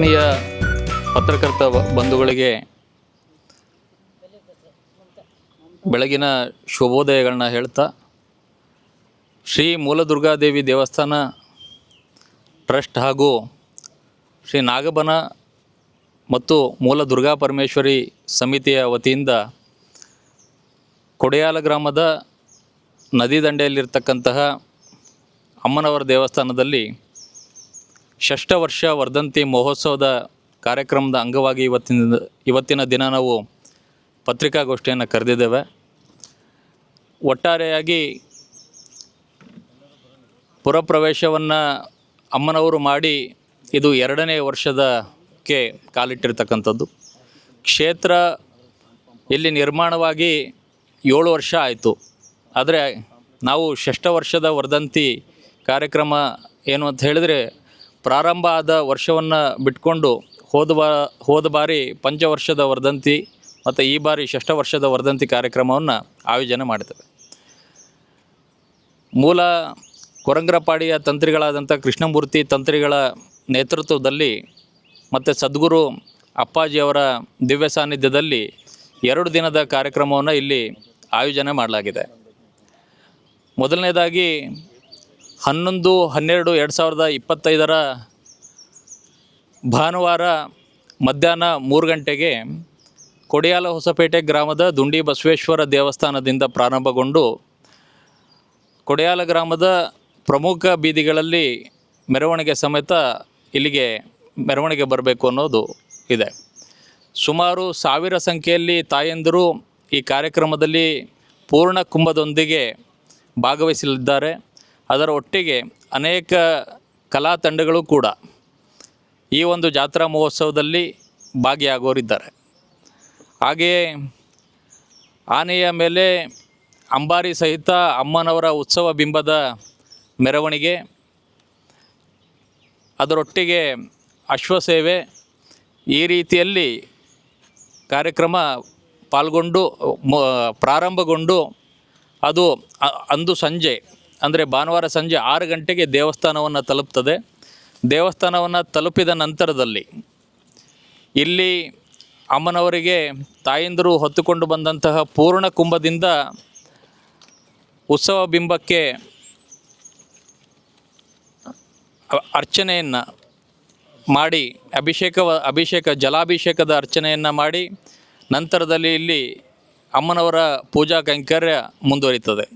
ಆತ್ಮೀಯ ಪತ್ರಕರ್ತ ಬಂಧುಗಳಿಗೆ ಬೆಳಗಿನ ಶುಭೋದಯಗಳನ್ನ ಹೇಳ್ತಾ, ಶ್ರೀ ಮೂಲದುರ್ಗಾದೇವಿ ದೇವಸ್ಥಾನ ಟ್ರಸ್ಟ್ ಹಾಗೂ ಶ್ರೀ ನಾಗಬನ ಮತ್ತು ಮೂಲ ದುರ್ಗಾ ಪರಮೇಶ್ವರಿ ಸಮಿತಿಯ ವತಿಯಿಂದ ಕೊಡೆಯಾಲ ಗ್ರಾಮದ ನದಿ ದಂಡೆಯಲ್ಲಿರ್ತಕ್ಕಂತಹ ಅಮ್ಮನವರ ದೇವಸ್ಥಾನದಲ್ಲಿ ಷಷ್ಠ ವರ್ಷ ವರ್ಧಂತಿ ಮಹೋತ್ಸವದ ಕಾರ್ಯಕ್ರಮದ ಅಂಗವಾಗಿ ಇವತ್ತಿನ ಇವತ್ತಿನ ದಿನ ನಾವು ಪತ್ರಿಕಾಗೋಷ್ಠಿಯನ್ನು ಕರೆದಿದ್ದೇವೆ. ಒಟ್ಟಾರೆಯಾಗಿ ಪುರಪ್ರವೇಶವನ್ನು ಅಮ್ಮನವರು ಮಾಡಿ ಇದು ಎರಡನೇ ವರ್ಷದಕ್ಕೆ ಕಾಲಿಟ್ಟಿರ್ತಕ್ಕಂಥದ್ದು. ಕ್ಷೇತ್ರ ಇಲ್ಲಿ ನಿರ್ಮಾಣವಾಗಿ ಏಳು ವರ್ಷ ಆಯಿತು. ಆದರೆ ನಾವು ಷಷ್ಠ ವರ್ಷದ ವರ್ಧಂತಿ ಕಾರ್ಯಕ್ರಮ ಏನು ಅಂತ ಹೇಳಿದರೆ ಪ್ರಾರಂಭ ಆದ ವರ್ಷವನ್ನು ಬಿಟ್ಕೊಂಡು ಹೋದ ಬಾ, ಹೋದ ಬಾರಿ ಪಂಚವರ್ಷದ ವರ್ಧಂತಿ ಮತ್ತು ಈ ಬಾರಿ ಷಷ್ಠ ವರ್ಷದ ವರ್ಧಂತಿ ಕಾರ್ಯಕ್ರಮವನ್ನು ಆಯೋಜನೆ ಮಾಡ್ತೇವೆ. ಮೂಲ ಕೊರಂಗ್ರಪಾಡಿಯ ತಂತ್ರಿಗಳಾದಂಥ ಕೃಷ್ಣಮೂರ್ತಿ ತಂತ್ರಿಗಳ ನೇತೃತ್ವದಲ್ಲಿ ಮತ್ತು ಸದ್ಗುರು ಅಪ್ಪಾಜಿಯವರ ದಿವ್ಯ ಸಾನ್ನಿಧ್ಯದಲ್ಲಿ ಎರಡು ದಿನದ ಕಾರ್ಯಕ್ರಮವನ್ನು ಇಲ್ಲಿ ಆಯೋಜನೆ ಮಾಡಲಾಗಿದೆ. ಮೊದಲನೇದಾಗಿ ಹನ್ನೊಂದು, ಹನ್ನೆರಡು, ಎರಡು ಸಾವಿರದ ಇಪ್ಪತ್ತೈದರ ಭಾನುವಾರ ಮಧ್ಯಾಹ್ನ ಮೂರು ಗಂಟೆಗೆ ಕೊಡಿಯಾಲ ಹೊಸಪೇಟೆ ಗ್ರಾಮದ ದುಂಡಿ ಬಸವೇಶ್ವರ ದೇವಸ್ಥಾನದಿಂದ ಪ್ರಾರಂಭಗೊಂಡು ಕೊಡಿಯಾಲ ಗ್ರಾಮದ ಪ್ರಮುಖ ಬೀದಿಗಳಲ್ಲಿ ಮೆರವಣಿಗೆ ಸಮೇತ ಇಲ್ಲಿಗೆ ಮೆರವಣಿಗೆ ಬರಬೇಕು ಅನ್ನೋದು ಇದೆ. ಸುಮಾರು ಸಾವಿರ ಸಂಖ್ಯೆಯಲ್ಲಿ ತಾಯಂದಿರು ಈ ಕಾರ್ಯಕ್ರಮದಲ್ಲಿ ಪೂರ್ಣ ಕುಂಭದೊಂದಿಗೆ ಭಾಗವಹಿಸಲಿದ್ದಾರೆ. ಅದರ ಒಟ್ಟಿಗೆ ಅನೇಕ ಕಲಾ ತಂಡಗಳು ಕೂಡ ಈ ಒಂದು ಜಾತ್ರಾ ಮಹೋತ್ಸವದಲ್ಲಿ ಭಾಗಿಯಾಗೋರಿದ್ದಾರೆ. ಹಾಗೆಯೇ ಆನೆಯ ಮೇಲೆ ಅಂಬಾರಿ ಸಹಿತ ಅಮ್ಮನವರ ಉತ್ಸವ ಬಿಂಬದ ಮೆರವಣಿಗೆ, ಅದರೊಟ್ಟಿಗೆ ಅಶ್ವಸೇವೆ ಈ ರೀತಿಯಲ್ಲಿ ಕಾರ್ಯಕ್ರಮ ಪಾಲ್ಗೊಂಡು ಪ್ರಾರಂಭಗೊಂಡು ಅದು ಅಂದು ಸಂಜೆ ಅಂದರೆ ಭಾನುವಾರ ಸಂಜೆ ಆರು ಗಂಟೆಗೆ ದೇವಸ್ಥಾನವನ್ನು ತಲುಪ್ತದೆ. ದೇವಸ್ಥಾನವನ್ನು ತಲುಪಿದ ನಂತರದಲ್ಲಿ ಇಲ್ಲಿ ಅಮ್ಮನವರಿಗೆ, ತಾಯಂದಿರು ಹೊತ್ತುಕೊಂಡು ಬಂದಂತಹ ಪೂರ್ಣ ಕುಂಭದಿಂದ ಉತ್ಸವ ಬಿಂಬಕ್ಕೆ ಅರ್ಚನೆಯನ್ನು ಮಾಡಿ, ಅಭಿಷೇಕ ಅಭಿಷೇಕ, ಜಲಾಭಿಷೇಕದ ಅರ್ಚನೆಯನ್ನು ಮಾಡಿ ನಂತರದಲ್ಲಿ ಇಲ್ಲಿ ಅಮ್ಮನವರ ಪೂಜಾ ಕೈಂಕರ್ಯ ಮುಂದುವರಿತದೆ.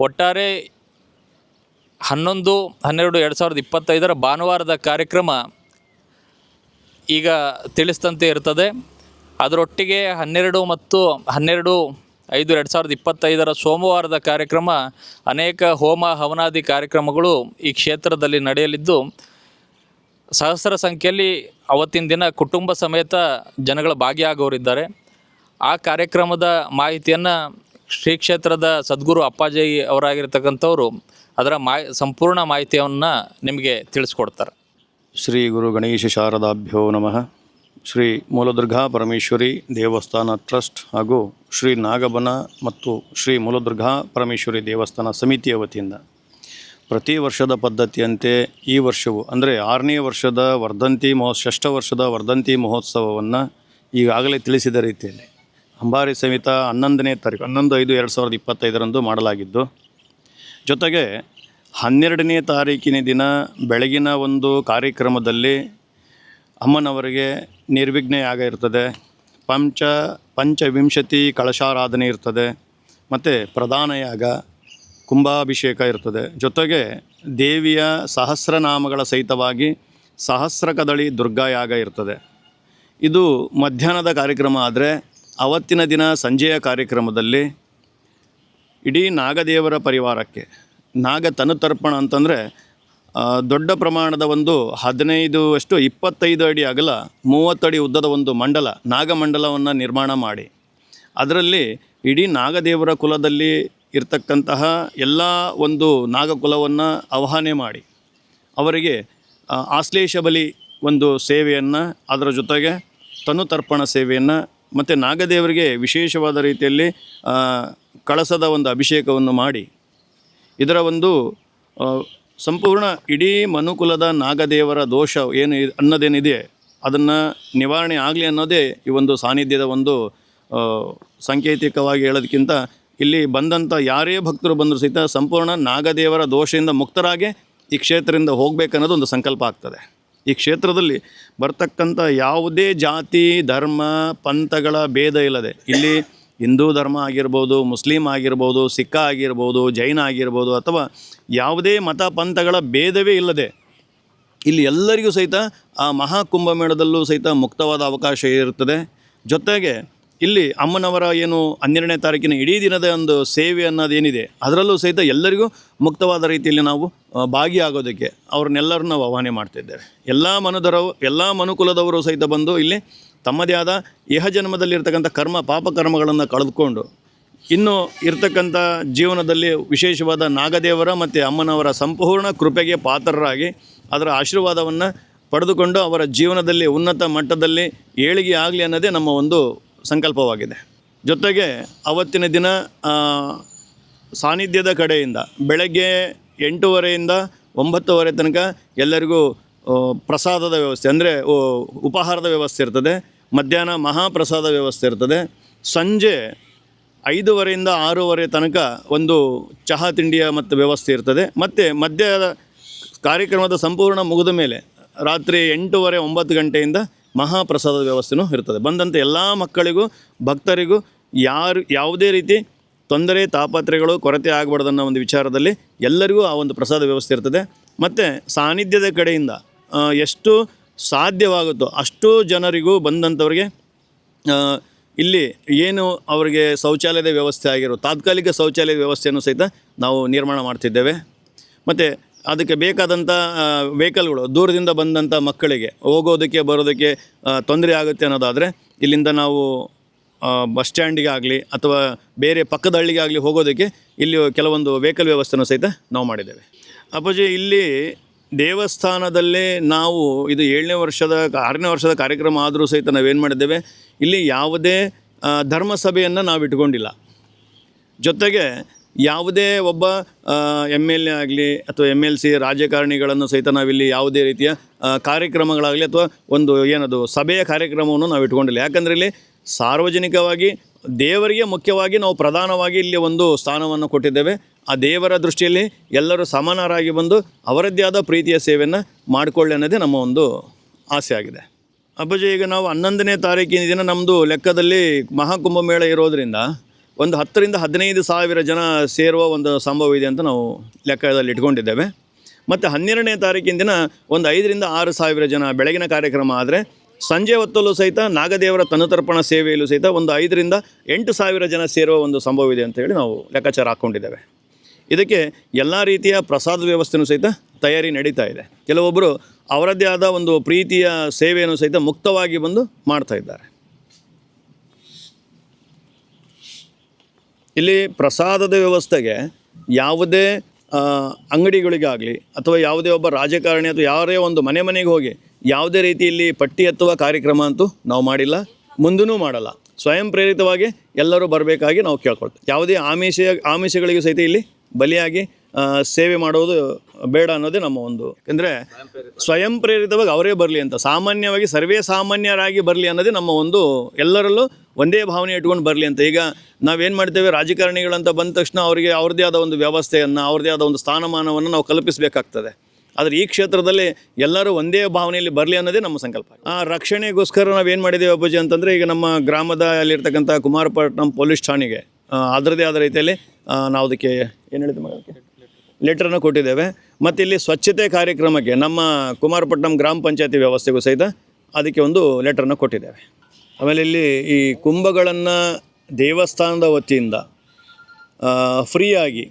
ಒಟ್ಟಾರೆ ಹನ್ನೊಂದು, ಹನ್ನೆರಡು, ಎರಡು ಸಾವಿರದ ಇಪ್ಪತ್ತೈದರ ಭಾನುವಾರದ ಕಾರ್ಯಕ್ರಮ ಈಗ ತಿಳಿಸಿದಂತೆ ಇರ್ತದೆ. ಅದರೊಟ್ಟಿಗೆ ಹನ್ನೆರಡು ಮತ್ತು ಹನ್ನೆರಡು, ಐದು, ಎರಡು ಸಾವಿರದ ಇಪ್ಪತ್ತೈದರ ಸೋಮವಾರದ ಕಾರ್ಯಕ್ರಮ, ಅನೇಕ ಹೋಮ ಹವನಾದಿ ಕಾರ್ಯಕ್ರಮಗಳು ಈ ಕ್ಷೇತ್ರದಲ್ಲಿ ನಡೆಯಲಿದ್ದು, ಸಹಸ್ರ ಸಂಖ್ಯೆಯಲ್ಲಿ ಅವತ್ತಿನ ದಿನ ಕುಟುಂಬ ಸಮೇತ ಜನಗಳ ಭಾಗಿಯಾಗೋರಿದ್ದಾರೆ. ಆ ಕಾರ್ಯಕ್ರಮದ ಮಾಹಿತಿಯನ್ನು ಶ್ರೀ ಕ್ಷೇತ್ರದ ಸದ್ಗುರು ಅಪ್ಪಾಜಿ ಅವರಾಗಿರ್ತಕ್ಕಂಥವ್ರು ಅದರ ಮಾಹಿ ಸಂಪೂರ್ಣ ಮಾಹಿತಿಯನ್ನು ನಿಮಗೆ ತಿಳಿಸ್ಕೊಡ್ತಾರೆ. ಶ್ರೀ ಗುರು ಗಣೇಶ ಶಾರದಾಭ್ಯೋ ನಮಃ. ಶ್ರೀ ಮೂಲದುರ್ಗಾ ಪರಮೇಶ್ವರಿ ದೇವಸ್ಥಾನ ಟ್ರಸ್ಟ್ ಹಾಗೂ ಶ್ರೀ ನಾಗಬನ ಮತ್ತು ಶ್ರೀ ಮೂಲದುರ್ಗಾ ಪರಮೇಶ್ವರಿ ದೇವಸ್ಥಾನ ಸಮಿತಿಯ ವತಿಯಿಂದ ಪ್ರತಿ ವರ್ಷದ ಪದ್ಧತಿಯಂತೆ ಈ ವರ್ಷವು ಅಂದರೆ ಆರನೇ ವರ್ಷದ ವರ್ಧಂತಿ ಮಹೋ, ಷಷ್ಠ ವರ್ಷದ ವರ್ಧಂತಿ ಮಹೋತ್ಸವವನ್ನು ಈಗಾಗಲೇ ತಿಳಿಸಿದ ರೀತಿಯಲ್ಲಿ ಅಂಬಾರಿ ಸಮಿತ ಹನ್ನೊಂದನೇ ತಾರೀಕು, ಹನ್ನೊಂದು ಐದು ಎರಡು ಸಾವಿರದ ಇಪ್ಪತ್ತೈದರಂದು ಮಾಡಲಾಗಿದ್ದು ಜೊತೆಗೆ ಹನ್ನೆರಡನೇ ತಾರೀಕಿನ ದಿನ ಬೆಳಗಿನ ಒಂದು ಕಾರ್ಯಕ್ರಮದಲ್ಲಿ ಅಮ್ಮನವರಿಗೆ ನಿರ್ವಿಘ್ನ ಯಾಗ ಇರ್ತದೆ. ಪಂಚ, ಪಂಚವಿಂಶತಿ ಕಳಶಾರಾಧನೆ ಇರ್ತದೆ. ಮತ್ತು ಪ್ರಧಾನ ಯಾಗ, ಕುಂಭಾಭಿಷೇಕ ಇರ್ತದೆ. ಜೊತೆಗೆ ದೇವಿಯ ಸಹಸ್ರನಾಮಗಳ ಸಹಿತವಾಗಿ ಸಹಸ್ರ ಕದಳಿ ದುರ್ಗಾ ಯಾಗ ಇರ್ತದೆ. ಇದು ಮಧ್ಯಾಹ್ನದ ಕಾರ್ಯಕ್ರಮ ಆದರೆ ಅವತ್ತಿನ ದಿನ ಸಂಜೆಯ ಕಾರ್ಯಕ್ರಮದಲ್ಲಿ ಇಡೀ ನಾಗದೇವರ ಪರಿವಾರಕ್ಕೆ, ನಾಗ ತನುತರ್ಪಣ ಅಂತಂದರೆ ದೊಡ್ಡ ಪ್ರಮಾಣದ ಒಂದು ಹದಿನೈದು ಅಷ್ಟು ಇಪ್ಪತ್ತೈದು ಅಡಿ ಅಗಲ ಮೂವತ್ತಡಿ ಉದ್ದದ ಒಂದು ಮಂಡಲ ನಾಗಮಂಡಲವನ್ನು ನಿರ್ಮಾಣ ಮಾಡಿ. ಅದರಲ್ಲಿ ಇಡೀ ನಾಗದೇವರ ಕುಲದಲ್ಲಿ ಇರ್ತಕ್ಕಂತಹ ಎಲ್ಲ ಒಂದು ನಾಗಕುಲವನ್ನು ಆವಾಹನೆ ಮಾಡಿ. ಅವರಿಗೆ ಆಶ್ಲೇಷ ಬಲಿ ಒಂದು ಸೇವೆಯನ್ನು, ಅದರ ಜೊತೆಗೆ ತನುತರ್ಪಣ ಸೇವೆಯನ್ನು, ಮತ್ತು ನಾಗದೇವರಿಗೆ ವಿಶೇಷವಾದ ರೀತಿಯಲ್ಲಿ ಕಳಸದ ಒಂದು ಅಭಿಷೇಕವನ್ನು ಮಾಡಿ, ಇದರ ಒಂದು ಸಂಪೂರ್ಣ ಇಡೀ ಮನುಕುಲದ ನಾಗದೇವರ ದೋಷ ಏನು ಅನ್ನೋದೇನಿದೆ, ಅದನ್ನು ನಿವಾರಣೆ ಆಗಲಿ ಅನ್ನೋದೇ ಈ ಒಂದು ಸಾನ್ನಿಧ್ಯದ ಒಂದು ಸಾಂಕೇತಿಕವಾಗಿ ಹೇಳೋದಕ್ಕಿಂತ ಇಲ್ಲಿ ಬಂದಂಥ ಯಾರೇ ಭಕ್ತರು ಬಂದರೂ ಸಹಿತ ಸಂಪೂರ್ಣ ನಾಗದೇವರ ದೋಷದಿಂದ ಮುಕ್ತರಾಗಿ ಈ ಕ್ಷೇತ್ರದಿಂದ ಹೋಗಬೇಕನ್ನೋದು ಒಂದು ಸಂಕಲ್ಪ ಆಗ್ತದೆ. ಈ ಕ್ಷೇತ್ರದಲ್ಲಿ ಬರ್ತಕ್ಕಂಥ ಯಾವುದೇ ಜಾತಿ, ಧರ್ಮ, ಪಂಥಗಳ ಭೇದ ಇಲ್ಲದೆ, ಇಲ್ಲಿ ಹಿಂದೂ ಧರ್ಮ ಆಗಿರ್ಬೋದು, ಮುಸ್ಲಿಂ ಆಗಿರ್ಬೋದು ಸಿಖ್ಖ ಆಗಿರ್ಬೋದು, ಜೈನ ಆಗಿರ್ಬೋದು, ಅಥವಾ ಯಾವುದೇ ಮತ ಪಂಥಗಳ ಭೇದವೇ ಇಲ್ಲದೆ ಇಲ್ಲಿ ಎಲ್ಲರಿಗೂ ಸಹಿತ ಆ ಮಹಾಕುಂಭಮೇಳದಲ್ಲೂ ಸಹಿತ ಮುಕ್ತವಾದ ಅವಕಾಶ ಇರುತ್ತದೆ. ಜೊತೆಗೆ ಇಲ್ಲಿ ಅಮ್ಮನವರ ಏನು ಹನ್ನೆರಡನೇ ತಾರೀಕಿನ ಇಡೀ ದಿನದ ಒಂದು ಸೇವೆ ಅನ್ನೋದೇನಿದೆ ಅದರಲ್ಲೂ ಸಹಿತ ಎಲ್ಲರಿಗೂ ಮುಕ್ತವಾದ ರೀತಿಯಲ್ಲಿ ನಾವು ಭಾಗಿಯಾಗೋದಕ್ಕೆ ಅವ್ರನ್ನೆಲ್ಲರನ್ನು ನಾವು ಆಹ್ವಾನ ಮಾಡ್ತಿದ್ದೇವೆ ಎಲ್ಲ ಮನುದರವು ಎಲ್ಲ ಮನುಕುಲದವರು ಸಹಿತ ಬಂದು ಇಲ್ಲಿ ತಮ್ಮದೇ ಆದ ಇಹ ಜನ್ಮದಲ್ಲಿರ್ತಕ್ಕಂಥ ಕರ್ಮ ಪಾಪಕರ್ಮಗಳನ್ನು ಕಳೆದುಕೊಂಡು, ಇನ್ನು ಇರ್ತಕ್ಕಂಥ ಜೀವನದಲ್ಲಿ ವಿಶೇಷವಾದ ನಾಗದೇವರ ಮತ್ತು ಅಮ್ಮನವರ ಸಂಪೂರ್ಣ ಕೃಪೆಗೆ ಪಾತ್ರರಾಗಿ ಅದರ ಆಶೀರ್ವಾದವನ್ನು ಪಡೆದುಕೊಂಡು ಅವರ ಜೀವನದಲ್ಲಿ ಉನ್ನತ ಮಟ್ಟದಲ್ಲಿ ಏಳಿಗೆ ಆಗಲಿ ಅನ್ನೋದೇ ನಮ್ಮ ಒಂದು ಸಂಕಲ್ಪವಾಗಿದೆ. ಜೊತೆಗೆ ಅವತ್ತಿನ ದಿನ ಸಾನ್ನಿಧ್ಯದ ಕಡೆಯಿಂದ, ಬೆಳಗ್ಗೆ ಎಂಟೂವರೆಯಿಂದ ಒಂಬತ್ತುವರೆ ತನಕ ಎಲ್ಲರಿಗೂ ಪ್ರಸಾದದ ವ್ಯವಸ್ಥೆ, ಅಂದರೆ ಉಪಹಾರದ ವ್ಯವಸ್ಥೆ ಇರ್ತದೆ, ಮಧ್ಯಾಹ್ನ ಮಹಾಪ್ರಸಾದ ವ್ಯವಸ್ಥೆ ಇರ್ತದೆ, ಸಂಜೆ ಐದೂವರೆಯಿಂದ ಆರೂವರೆ ತನಕ ಒಂದು ಚಹಾ ತಿಂಡಿಯ ಮತ್ತು ವ್ಯವಸ್ಥೆ ಇರ್ತದೆ, ಮತ್ತು ಮಧ್ಯದ ಕಾರ್ಯಕ್ರಮದ ಸಂಪೂರ್ಣ ಮುಗಿದ ಮೇಲೆ ರಾತ್ರಿ ಎಂಟೂವರೆ, ಒಂಬತ್ತು ಗಂಟೆಯಿಂದ ಮಹಾಪ್ರಸಾದದ ವ್ಯವಸ್ಥೆನೂ ಇರ್ತದೆ. ಬಂದಂಥ ಎಲ್ಲ ಮಕ್ಕಳಿಗೂ, ಭಕ್ತರಿಗೂ ಯಾರು, ಯಾವುದೇ ರೀತಿ ತೊಂದರೆ ತಾಪತ್ರೆಗಳು ಕೊರತೆ ಆಗಬಾರ್ದನ್ನೋ ಒಂದು ವಿಚಾರದಲ್ಲಿ ಎಲ್ಲರಿಗೂ ಆ ಒಂದು ಪ್ರಸಾದ ವ್ಯವಸ್ಥೆ ಇರ್ತದೆ. ಮತ್ತು ಸಾನ್ನಿಧ್ಯದ ಕಡೆಯಿಂದ ಎಷ್ಟು ಸಾಧ್ಯವಾಗುತ್ತೋ ಅಷ್ಟು ಜನರಿಗೂ ಬಂದಂಥವ್ರಿಗೆ ಇಲ್ಲಿ ಏನು ಅವರಿಗೆ ಶೌಚಾಲಯದ ವ್ಯವಸ್ಥೆ ಆಗಿರೋ, ತಾತ್ಕಾಲಿಕ ಶೌಚಾಲಯದ ವ್ಯವಸ್ಥೆಯನ್ನು ಸಹಿತ ನಾವು ನಿರ್ಮಾಣ ಮಾಡ್ತಿದ್ದೇವೆ. ಮತ್ತು ಅದಕ್ಕೆ ಬೇಕಾದಂಥ ವೆಹಿಕಲ್ಗಳು, ದೂರದಿಂದ ಬಂದಂಥ ಮಕ್ಕಳಿಗೆ, ಹೋಗೋದಕ್ಕೆ, ಬರೋದಕ್ಕೆ ತೊಂದರೆ ಆಗುತ್ತೆ ಅನ್ನೋದಾದರೆ, ಇಲ್ಲಿಂದ ನಾವು ಬಸ್ ಸ್ಟ್ಯಾಂಡಿಗೆ ಆಗಲಿ ಅಥವಾ ಬೇರೆ ಪಕ್ಕದ ಹಳ್ಳಿಗೆ ಆಗಲಿ ಹೋಗೋದಕ್ಕೆ ಇಲ್ಲಿ ಕೆಲವೊಂದು ವೆಹಿಕಲ್ ವ್ಯವಸ್ಥೆನೂ ಸಹಿತ ನಾವು ಮಾಡಿದ್ದೇವೆ. ಅಪ್ಪಾಜಿ, ಇಲ್ಲಿ ದೇವಸ್ಥಾನದಲ್ಲೇ ನಾವು ಇದು ಏಳನೇ ವರ್ಷದ, ಆರನೇ ವರ್ಷದ ಕಾರ್ಯಕ್ರಮ ಆದರೂ ಸಹಿತ ನಾವೇನು ಮಾಡಿದ್ದೇವೆ, ಇಲ್ಲಿ ಯಾವುದೇ ಧರ್ಮಸಭೆಯನ್ನು ಧರ್ಮ ಸಭೆಯನ್ನು ನಾವು ಇಟ್ಕೊಂಡಿಲ್ಲ. ಜೊತೆಗೆ ಯಾವುದೇ ಒಬ್ಬ ಎಂ ಎಲ್ ಎ ಆಗಲಿ ಅಥವಾ ಎಂ ಎಲ್ ಸಿ ರಾಜಕಾರಣಿಗಳನ್ನು ಸಹಿತ ನಾವಿಲ್ಲಿ ಯಾವುದೇ ರೀತಿಯ ಕಾರ್ಯಕ್ರಮಗಳಾಗಲಿ ಅಥವಾ ಒಂದು ಏನದು ಸಭೆಯ ಕಾರ್ಯಕ್ರಮವನ್ನು ನಾವು ಇಟ್ಕೊಂಡಿಲ್ಲ. ಯಾಕಂದರೆ ಇಲ್ಲಿ ಸಾರ್ವಜನಿಕವಾಗಿ ದೇವರಿಗೆ ಮುಖ್ಯವಾಗಿ ನಾವು ಪ್ರಧಾನವಾಗಿ ಇಲ್ಲಿ ಒಂದು ಸ್ಥಾನವನ್ನು ಕೊಟ್ಟಿದ್ದೇವೆ. ಆ ದೇವರ ದೃಷ್ಟಿಯಲ್ಲಿ ಎಲ್ಲರೂ ಸಮಾನರಾಗಿ ಬಂದು ಅವರದ್ದೇ ಆದ ಪ್ರೀತಿಯ ಸೇವೆಯನ್ನು ಮಾಡಿಕೊಳ್ಳಿ ಅನ್ನೋದೇ ನಮ್ಮ ಒಂದು ಆಸೆ ಆಗಿದೆ. ಅಬ್ಬಜಿ ಈಗ ನಾವು ಹನ್ನೊಂದನೇ ತಾರೀಕಿನ ದಿನ ನಮ್ಮದು ಲೆಕ್ಕದಲ್ಲಿ ಮಹಾಕುಂಭ ಮೇಳ ಇರೋದರಿಂದ ಒಂದು ಹತ್ತರಿಂದ ಹದಿನೈದು ಸಾವಿರ ಜನ ಸೇರುವ ಒಂದು ಸಂಭವ ಇದೆ ಅಂತ ನಾವು ಲೆಕ್ಕದಲ್ಲಿ ಇಟ್ಕೊಂಡಿದ್ದೇವೆ. ಮತ್ತು ಹನ್ನೆರಡನೇ ತಾರೀಕಿನ ದಿನ ಒಂದು ಐದರಿಂದ ಆರು ಸಾವಿರ ಜನ ಬೆಳಗಿನ ಕಾರ್ಯಕ್ರಮ ಆದರೆ ಸಂಜೆ ಹೊತ್ತಲ್ಲೂ ಸಹಿತ ನಾಗದೇವರ ತನುತರ್ಪಣ ಸೇವೆಯಲ್ಲೂ ಸಹಿತ ಒಂದು ಐದರಿಂದ ಎಂಟು ಸಾವಿರ ಜನ ಸೇರುವ ಒಂದು ಸಂಭವ ಇದೆ ಅಂತ ಹೇಳಿ ನಾವು ಲೆಕ್ಕಾಚಾರ ಹಾಕ್ಕೊಂಡಿದ್ದೇವೆ. ಇದಕ್ಕೆ ಎಲ್ಲ ರೀತಿಯ ಪ್ರಸಾದ ವ್ಯವಸ್ಥೆಯೂ ಸಹಿತ ತಯಾರಿ ನಡೀತಾ ಇದೆ. ಕೆಲವೊಬ್ಬರು ಅವರದ್ದೇ ಆದ ಒಂದು ಪ್ರೀತಿಯ ಸೇವೆಯನ್ನು ಸಹಿತ ಮುಕ್ತವಾಗಿ ಬಂದು ಮಾಡ್ತಾ ಇದ್ದಾರೆ. ಇಲ್ಲಿ ಪ್ರಸಾದದ ವ್ಯವಸ್ಥೆಗೆ ಯಾವುದೇ ಅಂಗಡಿಗಳಿಗಾಗಲಿ ಅಥವಾ ಯಾವುದೇ ಒಬ್ಬ ರಾಜಕಾರಣಿ ಅಥವಾ ಯಾರೇ ಒಂದು ಮನೆ ಮನೆಗೆ ಹೋಗಿ ಯಾವುದೇ ರೀತಿಯಲ್ಲಿ ಪಟ್ಟಿ ಎತ್ತುವ ಕಾರ್ಯಕ್ರಮ ಅಂತೂ ನಾವು ಮಾಡಿಲ್ಲ ಮುಂದೂ ಮಾಡಲ್ಲ. ಸ್ವಯಂ ಪ್ರೇರಿತವಾಗಿ ಎಲ್ಲರೂ ಬರಬೇಕಾಗಿ ನಾವು ಕೇಳ್ಕೊಳ್ತೇವೆ. ಯಾವುದೇ ಆಮಿಷ, ಆಮಿಷಗಳಿಗೂ ಸಹಿತ ಇಲ್ಲಿ ಬಲಿಯಾಗಿ ಸೇವೆ ಮಾಡೋದು ಬೇಡ ಅನ್ನೋದೇ ನಮ್ಮ ಒಂದು ಯಾಕಂದರೆ ಸ್ವಯಂ ಪ್ರೇರಿತವಾಗಿ ಅವರೇ ಬರಲಿ ಅಂತ, ಸಾಮಾನ್ಯವಾಗಿ ಸರ್ವೇ ಸಾಮಾನ್ಯರಾಗಿ ಬರಲಿ ಅನ್ನೋದೇ ನಮ್ಮ ಒಂದು ಎಲ್ಲರಲ್ಲೂ ಒಂದೇ ಭಾವನೆ ಇಟ್ಕೊಂಡು ಬರಲಿ ಅಂತ. ಈಗ ನಾವೇನು ಮಾಡ್ತೇವೆ, ರಾಜಕಾರಣಿಗಳಂತ ಬಂದ ತಕ್ಷಣ ಅವರಿಗೆ ಅವ್ರದ್ದೇ ಆದ ಒಂದು ವ್ಯವಸ್ಥೆಯನ್ನು, ಅವ್ರದ್ದೇ ಆದ ಒಂದು ಸ್ಥಾನಮಾನವನ್ನು ನಾವು ಕಲ್ಪಿಸಬೇಕಾಗ್ತದೆ. ಆದರೆ ಈ ಕ್ಷೇತ್ರದಲ್ಲಿ ಎಲ್ಲರೂ ಒಂದೇ ಭಾವನೆಯಲ್ಲಿ ಬರಲಿ ಅನ್ನೋದೇ ನಮ್ಮ ಸಂಕಲ್ಪ. ಆ ರಕ್ಷಣೆಗೋಸ್ಕರ ನಾವೇನು ಮಾಡಿದ್ದೇವೆ ಅಬ್ಬಜಿ ಅಂತಂದರೆ ಈಗ ನಮ್ಮ ಗ್ರಾಮದ ಅಲ್ಲಿರ್ತಕ್ಕಂಥ ಕುಮಾರಪಟ್ಟಣಂ ಪೊಲೀಸ್ ಠಾಣೆಗೆ ಅದರದೇ ಆದ ರೀತಿಯಲ್ಲಿ ನಾವು ಅದಕ್ಕೆ ಏನು ಹೇಳಿದ ಲೆಟ್ರನ್ನು ಕೊಟ್ಟಿದ್ದೇವೆ. ಮತ್ತು ಇಲ್ಲಿ ಸ್ವಚ್ಛತೆ ಕಾರ್ಯಕ್ರಮಕ್ಕೆ ನಮ್ಮ ಕುಮಾರಪಟ್ಟಣಂ ಗ್ರಾಮ ಪಂಚಾಯತಿ ವ್ಯವಸ್ಥೆಗೂ ಸಹಿತ ಅದಕ್ಕೆ ಒಂದು ಲೆಟ್ರನ್ನು ಕೊಟ್ಟಿದ್ದೇವೆ. ಆಮೇಲೆ ಇಲ್ಲಿ ಈ ಕುಂಭಗಳನ್ನು ದೇವಸ್ಥಾನದ ವತಿಯಿಂದ ಫ್ರೀಯಾಗಿ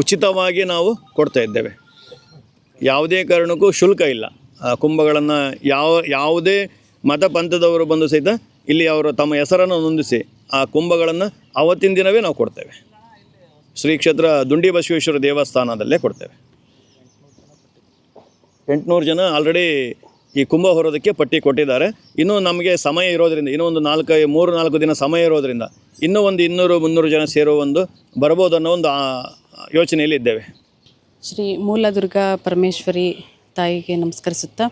ಉಚಿತವಾಗಿ ನಾವು ಕೊಡ್ತಾ ಇದ್ದೇವೆ. ಯಾವುದೇ ಕಾರಣಕ್ಕೂ ಶುಲ್ಕ ಇಲ್ಲ. ಆ ಕುಂಭಗಳನ್ನು ಯಾವ, ಯಾವುದೇ ಮತ ಪಂಥದವರು ಬಂದು ಸಹಿತ ಇಲ್ಲಿ ಅವರು ತಮ್ಮ ಹೆಸರನ್ನು ನೊಂದಿಸಿ ಆ ಕುಂಭಗಳನ್ನು ಅವತ್ತಿನ ದಿನವೇ ನಾವು ಕೊಡ್ತೇವೆ. ಶ್ರೀ ಕ್ಷೇತ್ರ ದುಂಡಿ ಬಸವೇಶ್ವರ ದೇವಸ್ಥಾನದಲ್ಲೇ ಕೊಡ್ತೇವೆ. ಎಂಟುನೂರು ಜನ ಆಲ್ರೆಡಿ ಈ ಕುಂಭ ಹೊರೋದಕ್ಕೆ ಪಟ್ಟಿ ಕೊಟ್ಟಿದ್ದಾರೆ. ಇನ್ನೂ ನಮಗೆ ಸಮಯ ಇರೋದರಿಂದ, ಇನ್ನೂ ಒಂದು ನಾಲ್ಕು, ಮೂರು, ನಾಲ್ಕು ದಿನ ಸಮಯ ಇರೋದರಿಂದ ಇನ್ನೂ ಒಂದು ಇನ್ನೂರು, ಮುನ್ನೂರು ಜನ ಸೇರುವ ಒಂದು ಬರ್ಬೋದು ಅನ್ನೋ ಒಂದು ಯೋಚನೆಯಲ್ಲಿ ಇದ್ದೇವೆ. ಶ್ರೀ ಮೂಲದುರ್ಗ ಪರಮೇಶ್ವರಿ ತಾಯಿಗೆ ನಮಸ್ಕರಿಸುತ್ತಾ,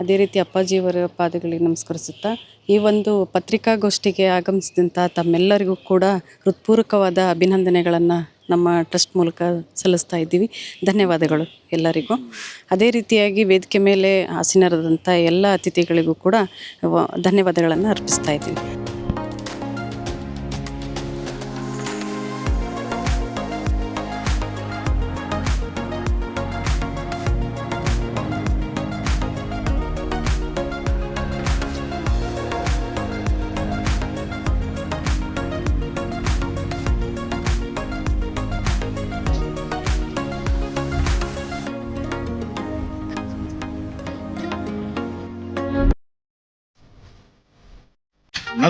ಅದೇ ರೀತಿ ಅಪ್ಪಾಜಿಯವರ ಪಾದಗಳಿಗೆ ನಮಸ್ಕರಿಸುತ್ತಾ, ಈ ಒಂದು ಪತ್ರಿಕಾಗೋಷ್ಠಿಗೆ ಆಗಮಿಸಿದಂಥ ತಮ್ಮೆಲ್ಲರಿಗೂ ಕೂಡ ಹೃತ್ಪೂರ್ವಕವಾದ ಅಭಿನಂದನೆಗಳನ್ನು ನಮ್ಮ ಟ್ರಸ್ಟ್ ಮೂಲಕ ಸಲ್ಲಿಸ್ತಾ ಇದ್ದೀವಿ. ಧನ್ಯವಾದಗಳು ಎಲ್ಲರಿಗೂ. ಅದೇ ರೀತಿಯಾಗಿ ವೇದಿಕೆ ಮೇಲೆ ಆಸೀನರಾದಂಥ ಎಲ್ಲ ಅತಿಥಿಗಳಿಗೂ ಕೂಡ ಧನ್ಯವಾದಗಳನ್ನು ಅರ್ಪಿಸ್ತಾ ಇದ್ದೀವಿ.